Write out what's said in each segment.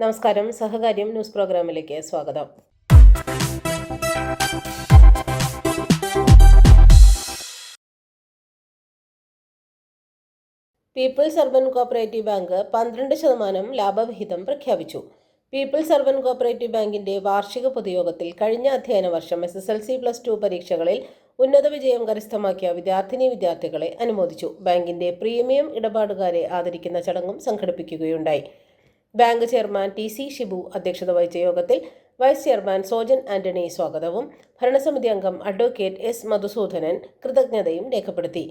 നമസ്കാരം. സഹകാര്യം ന്യൂസ് പ്രോഗ്രാമിലേക്ക് സ്വാഗതം. പീപ്പിൾസ് അർബൻ കോപ്പറേറ്റീവ് ബാങ്ക് പന്ത്രണ്ട് ശതമാനം ലാഭവിഹിതം പ്രഖ്യാപിച്ചു. പീപ്പിൾസ് അർബൻ കോപ്പറേറ്റീവ് ബാങ്കിന്റെ വാർഷിക പൊതുയോഗത്തിൽ കഴിഞ്ഞ അധ്യയന വർഷം S S L C plus two പരീക്ഷകളിൽ ഉന്നത വിജയം കരസ്ഥമാക്കിയ വിദ്യാർത്ഥിനി വിദ്യാർത്ഥികളെ അനുമോദിച്ചു. ബാങ്കിന്റെ പ്രീമിയം ഇടപാടുകാരെ ആദരിക്കുന്ന ചടങ്ങും സംഘടിപ്പിക്കുകയുണ്ടായി. Bank chairman T C Shibu അധ്യക്ഷത വഹിച്ച യോഗത്തിൽ വൈസ് ചെയർമാൻ സോജൻ ആന്റണി സ്വാഗതവും ഭരണസമിതി അംഗം അഡ്വക്കേറ്റ് എസ് മധുസൂദനൻ കൃതജ്ഞതയും രേഖപ്പെടുത്തി.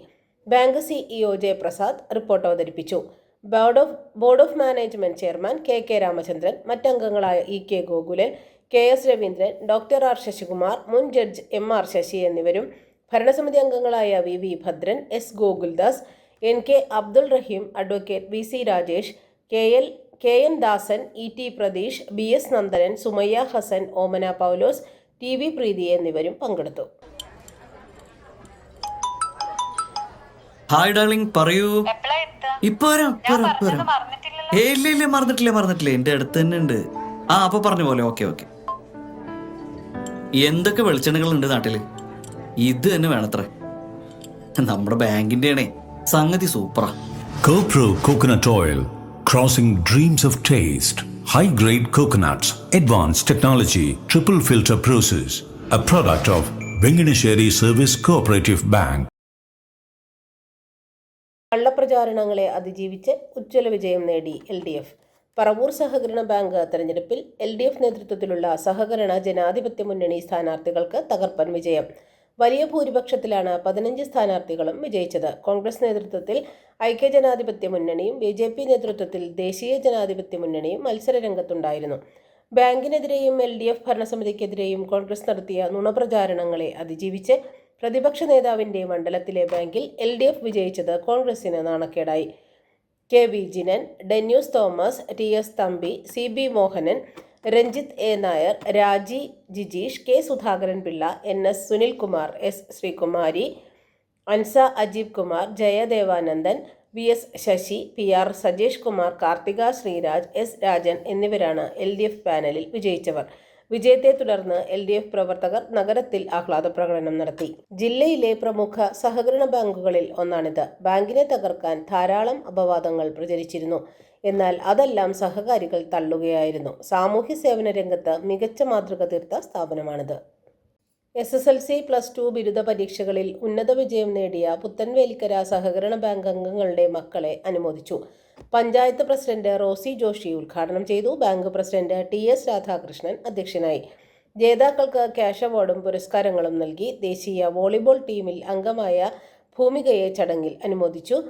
ബാങ്ക് സിഇഒ ജയപ്രസാദ് റിപ്പോർട്ട് അവതരിപ്പിച്ചു. Board of board of management chairman K K Ramachandran മറ്റംഗങ്ങളായ E K Gokulan K S Raveendran doctor R Sasikumar മുൻ ജഡ്ജ് എം ആർ ശശി എന്നിവരും ഭരണസമിതി അംഗങ്ങളായ V V Bhadran S Gokuldas N K Abdul Rahim advocate V C Rajesh K L K N Dasan E T Pratheesh B S Nandanan Sumayya Hasan Omana Paulose T V Preethi എന്നിവരും പങ്കെടുത്തു. Hi darling പറയൂ. ഇപ്പൊ ഇല്ല ഇല്ല മറന്നിട്ടില്ല മറന്നിട്ടില്ല. എന്റെ അടുത്ത് തന്നെ ഉണ്ട്. ആ അപ്പൊ പറഞ്ഞ പോലെ ഓക്കെ ഓക്കെ. എന്തൊക്കെ വെളിച്ചെണ്ണകൾ ഉണ്ട് നാട്ടിൽ? ഇത് തന്നെ വേണത്രേ. നമ്മുടെ ബാങ്കിന്റെ ആണേ സംഗതി സൂപ്പറാ. Kopro coconut Oil, crossing dreams of taste. High grade coconuts, advanced technology, triple filter process. A product of Venganesheri Service Cooperative Bank. കള്ളപ്രചാരണങ്ങളെ അതിജീവിച്ച് ഉജ്ജ്വല വിജയം നേടി എൽ ഡി എഫ് പറവൂർ സഹകരണ ബാങ്ക് തെരഞ്ഞെടുപ്പിൽ എൽ ഡി എഫ് നേതൃത്വത്തിലുള്ള സഹകരണ ജനാധിപത്യ മുന്നണി സ്ഥാനാർത്ഥികൾക്ക് തകർപ്പൻ വിജയം വലിയ ഭൂരിപക്ഷത്തിലാണ് പതിനഞ്ച് സ്ഥാനാർത്ഥികളും വിജയിച്ചത്. കോൺഗ്രസ് നേതൃത്വത്തിൽ ഐക്യജനാധിപത്യ മുന്നണിയും ബി ജെ പി നേതൃത്വത്തിൽ ദേശീയ ജനാധിപത്യ മുന്നണിയും മത്സരരംഗത്തുണ്ടായിരുന്നു. ബാങ്കിനെതിരെയും എൽ ഡി എഫ് ഭരണസമിതിക്കെതിരെയും കോൺഗ്രസ് നടത്തിയ നുണപ്രചാരണങ്ങളെ അതിജീവിച്ച് പ്രതിപക്ഷ നേതാവിന്റെ മണ്ഡലത്തിലെ ബാങ്കിൽ എൽ ഡി എഫ് വിജയിച്ചത് കോൺഗ്രസിന് നാണക്കേടായി. K V Jinan Denus Thomas T S Thampi C B Mohanan Ranjith A. Nair Raji Jijeesh K. Sudhakaran Pillai N. S. Sunilkumar S. Sreekumari Ansa Ajeeb Kumar Jayadevanandan V. S. Sasi P. R. Sajesh Kumar Karthika Sreeraj S. Rajan എന്നിവരാണ് L D F പാനലിൽ വിജയിച്ചവർ. വിജയത്തെ തുടർന്ന് L D F പ്രവർത്തകർ നഗരത്തിൽ ആഹ്ലാദ പ്രകടനം നടത്തി. ജില്ലയിലെ പ്രമുഖ സഹകരണ ബാങ്കുകളിൽ ഒന്നാണിത്. ബാങ്കിനെ തകർക്കാൻ ധാരാളം അപവാദങ്ങൾ പ്രചരിച്ചിരുന്നു. എന്നാൽ അതെല്ലാം സഹകാരികൾ തള്ളുകയായിരുന്നു. സാമൂഹ്യ സേവന രംഗത്ത് മികച്ച മാതൃക തീർത്ത സ്ഥാപനമാണിത്. S S L C plus two ബിരുദ പരീക്ഷകളിൽ ഉന്നത വിജയം നേടിയ പുത്തൻവേലിക്കര സഹകരണ ബാങ്ക് അംഗങ്ങളുടെ മക്കളെ അനുമോദിച്ചു. പഞ്ചായത്ത് പ്രസിഡന്റ് റോസി ജോഷി ഉദ്ഘാടനം ചെയ്തു. Bank president T S Radhakrishnan അധ്യക്ഷനായി. ജേതാക്കൾക്ക് ക്യാഷ് അവാർഡും പുരസ്കാരങ്ങളും നൽകി ദേശീയ വോളിബോൾ ടീമിൽ അംഗമായ ഭൂമികയെ ചടങ്ങിൽ അനുമോദിച്ചു.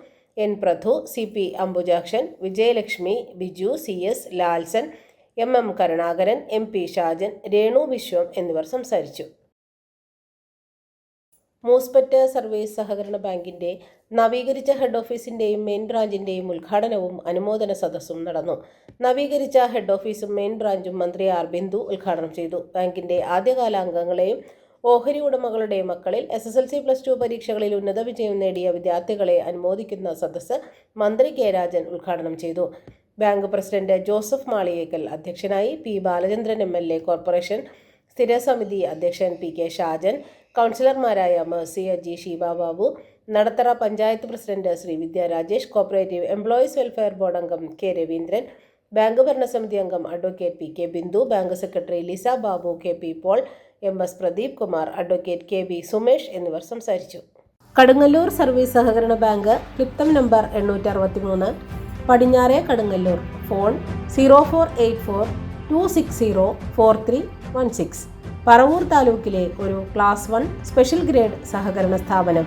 N Prathu C P Ambujakshan Vijayalakshmi Biju C S Lalson M M Karunakaran M P Shajan Renu Viswam എന്നിവർ സംസാരിച്ചു. മൂസ്പെറ്റ് സർവീസ് സഹകരണ ബാങ്കിന്റെ നവീകരിച്ച ഹെഡ് ഓഫീസിന്റെയും മെയിൻ ബ്രാഞ്ചിന്റെയും ഉദ്ഘാടനവും അനുമോദന സദസ്സും നടന്നു. നവീകരിച്ച ഹെഡ് ഓഫീസും മെയിൻ ബ്രാഞ്ചും മന്ത്രി ആർ ബിന്ദു ഉദ്ഘാടനം ചെയ്തു. ബാങ്കിന്റെ ആദ്യകാല അംഗങ്ങളെയും ഓഹരി ഉടമകളുടെ മക്കളിൽ S S L C plus two പരീക്ഷകളിൽ ഉന്നത വിജയം നേടിയ വിദ്യാർത്ഥികളെ അനുമോദിക്കുന്ന സദസ്സ് മന്ത്രി കെ രാജൻ ഉദ്ഘാടനം ചെയ്തു. ബാങ്ക് പ്രസിഡന്റ് ജോസഫ് മാളിയേക്കൽ അധ്യക്ഷനായി P Balachandran M L A corporation സ്ഥിരസമിതി അധ്യക്ഷൻ പി കെ ഷാജൻ കൗൺസിലർമാരായ Mercy Aji Sheeba Babu Nadathara panchayat president Sree Vidya Rajesh cooperative employees welfare board അംഗം കെ രവീന്ദ്രൻ ബാങ്ക് ഭരണസമിതി അംഗം advocate P K Bindu bank secretary Liza Babu K P Paul M S Pradeep Kumar advocate K B Sumesh എന്നിവർ സംസാരിച്ചു. Kadungallur service സഹകരണ bank ക്ലിപ്തം number എണ്ണൂറ്റി അറുപത്തി മൂന്ന് പടിഞ്ഞാറെ Kadungallur phone zero four eight four two six zero four three one six Paravur താലൂക്കിലെ ഒരു ക്ലാസ് വൺ സ്പെഷ്യൽ ഗ്രേഡ് സഹകരണ സ്ഥാപനം.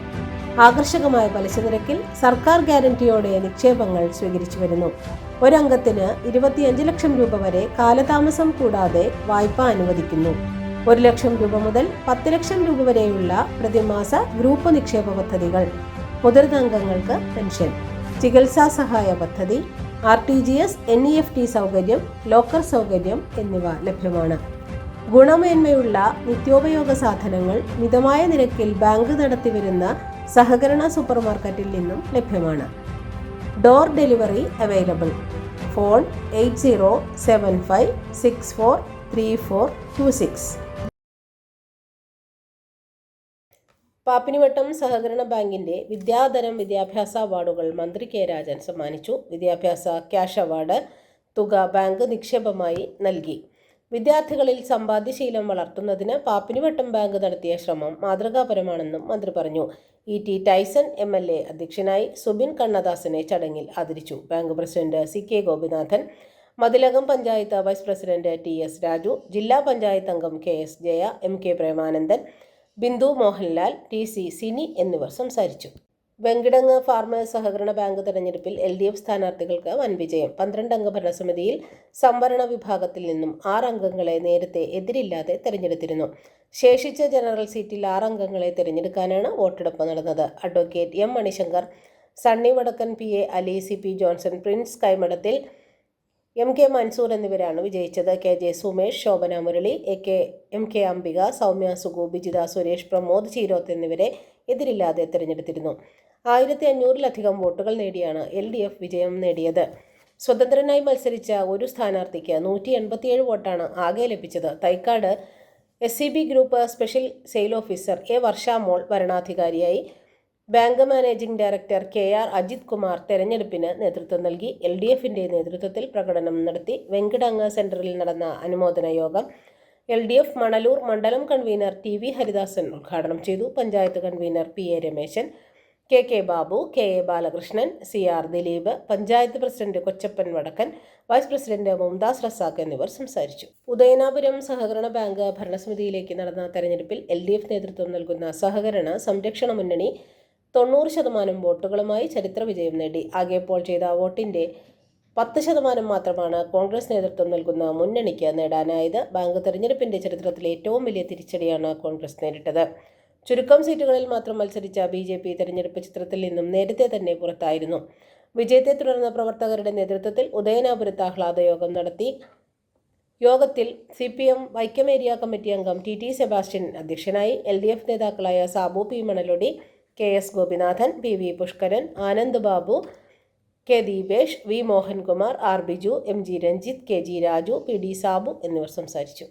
ആകർഷകമായ പലിശ നിരക്കിൽ സർക്കാർ ഗ്യാരണ്ടിയോടെ നിക്ഷേപങ്ങൾ സ്വീകരിച്ചു വരുന്നു. ഒരംഗത്തിന് ഇരുപത്തിയഞ്ച് ലക്ഷം രൂപ വരെ കാലതാമസം കൂടാതെ വായ്പ അനുവദിക്കുന്നു. ഒരു ലക്ഷം രൂപ മുതൽ പത്ത് ലക്ഷം രൂപ വരെയുള്ള പ്രതിമാസ ഗ്രൂപ്പ് നിക്ഷേപ പദ്ധതികൾ മുതിർന്ന അംഗങ്ങൾക്ക് പെൻഷൻ ചികിത്സാ സഹായ പദ്ധതി R T G S N E F T സൗകര്യം ലോക്കർ സൗകര്യം എന്നിവ ലഭ്യമാണ്. ഗുണമേന്മയുള്ള നിത്യോപയോഗ സാധനങ്ങൾ മിതമായ നിരക്കിൽ ബാങ്ക് നടത്തിവരുന്ന സഹകരണ സൂപ്പർമാർക്കറ്റിൽ നിന്നും ലഭ്യമാണ്. Door delivery available. Phone eight zero seven five six four three four two six. Pappinivattam സഹകരണ ബാങ്കിന്റെ വിദ്യാധനം വിദ്യാഭ്യാസ അവാർഡുകൾ മന്ത്രി കെ രാജൻ സമ്മാനിച്ചു. വിദ്യാഭ്യാസ ക്യാഷ് അവാർഡ് തുക ബാങ്ക് നിക്ഷേപമായി നൽകി. വിദ്യാർത്ഥികളിൽ സമ്പാദ്യശീലം വളർത്തുന്നതിന് പാപ്പിനിവട്ടം ബാങ്ക് നടത്തിയ ശ്രമം മാതൃകാപരമാണെന്നും മന്ത്രി പറഞ്ഞു. E T Tyson M L A അധ്യക്ഷനായി സുബിൻ കണ്ണദാസനെ ചടങ്ങിൽ ആദരിച്ചു. Bank president C K Gopinathan Mathilakam panchayat vice president T S Raju ജില്ലാ പഞ്ചായത്ത് അംഗം K S Jaya M K Premanandan Bindu Mohanlal T C Sini എന്നിവർ സംസാരിച്ചു. വെങ്കിടങ്ങ് ഫാർമേഴ്സ് സഹകരണ ബാങ്ക് തെരഞ്ഞെടുപ്പിൽ എൽ ഡി എഫ് സ്ഥാനാർത്ഥികൾക്ക് വൻ വിജയം. പന്ത്രണ്ടംഗ ഭരണസമിതിയിൽ സംവരണ വിഭാഗത്തിൽ നിന്നും ആറ് അംഗങ്ങളെ നേരത്തെ എതിരില്ലാതെ തെരഞ്ഞെടുത്തിരുന്നു. ശേഷിച്ച ജനറൽ സീറ്റിൽ ആറ് അംഗങ്ങളെ തിരഞ്ഞെടുക്കാനാണ് വോട്ടെടുപ്പ് നടന്നത്. Advocate M Manishankar Sunny Vadakkan P A Ali C P Johnson Prince Kaimadathil M K Mansoor എന്നിവരാണ് വിജയിച്ചത്. K J Sumesh Shobhana Murali A K M K Ambika Soumya Sugu Bijitha Suresh Pramod Cheeroth എന്നിവരെ എതിരില്ലാതെ തിരഞ്ഞെടുത്തിരുന്നു. ആയിരത്തി അഞ്ഞൂറിലധികം വോട്ടുകൾ നേടിയാണ് L D F വിജയം നേടിയത്. സ്വതന്ത്രനായി മത്സരിച്ച ഒരു സ്ഥാനാർത്ഥിക്ക് നൂറ്റി എൺപത്തിയേഴ് വോട്ടാണ് ആകെ ലഭിച്ചത്. Thycaud S C B group special sale officer A Varsha Mol വരണാധികാരിയായി bank managing director K R Ajith Kumar തെരഞ്ഞെടുപ്പിന് നേതൃത്വം നൽകി എൽ ഡി എഫിന്റെ നേതൃത്വത്തിൽ പ്രകടനം നടത്തി വെങ്കിടങ്ങ സെന്ററിൽ നടന്ന അനുമോദന യോഗം എൽ ഡി എഫ് മണലൂർ മണ്ഡലം കൺവീനർ ടി വി ഹരിദാസൻ ഉദ്ഘാടനം ചെയ്തു. Panchayat convener P A Rameshan K K Babu K A Balakrishnan C R Dileep panchayat president Kochappan Vadakkan vice president Mumtaz Razak എന്നിവർ സംസാരിച്ചു. ഉദയനാപുരം സഹകരണ ബാങ്ക് ഭരണസമിതിയിലേക്ക് നടന്ന തെരഞ്ഞെടുപ്പിൽ എൽ നേതൃത്വം നൽകുന്ന സഹകരണ സംരക്ഷണ മുന്നണി തൊണ്ണൂറ് ശതമാനം വോട്ടുകളുമായി ചരിത്ര വിജയം നേടി. ആകെ പോൾ ചെയ്ത വോട്ടിന്റെ പത്ത് ശതമാനം മാത്രമാണ് കോൺഗ്രസ് നേതൃത്വം നൽകുന്ന മുന്നണിക്ക് നേടാനായത്. ബാങ്ക് തെരഞ്ഞെടുപ്പിന്റെ ചരിത്രത്തിലെ ഏറ്റവും വലിയ തിരിച്ചടിയാണ് കോൺഗ്രസ് നേരിട്ടത്. ചുരുക്കം സീറ്റുകളിൽ മാത്രം മത്സരിച്ച ബി ജെ പി തെരഞ്ഞെടുപ്പ് ചിത്രത്തിൽ നിന്നും നേരത്തെ തന്നെ പുറത്തായിരുന്നു. വിജയത്തെ തുടർന്ന് പ്രവർത്തകരുടെ നേതൃത്വത്തിൽ ഉദയനാപുരത്ത് ആഹ്ലാദയോഗം നടത്തി. യോഗത്തിൽ C P M Vaikom area committee അംഗം ടി ടി സെബാസ്റ്റ്യൻ അധ്യക്ഷനായി. എൽ ഡി എഫ് നേതാക്കളായ Sabu P Manalodi K S Gopinathan P V Pushkaran Anand Babu K Deepesh V Mohankumar R Biju M G Ranjith K G Raju P D Sabu എന്നിവർ സംസാരിച്ചു.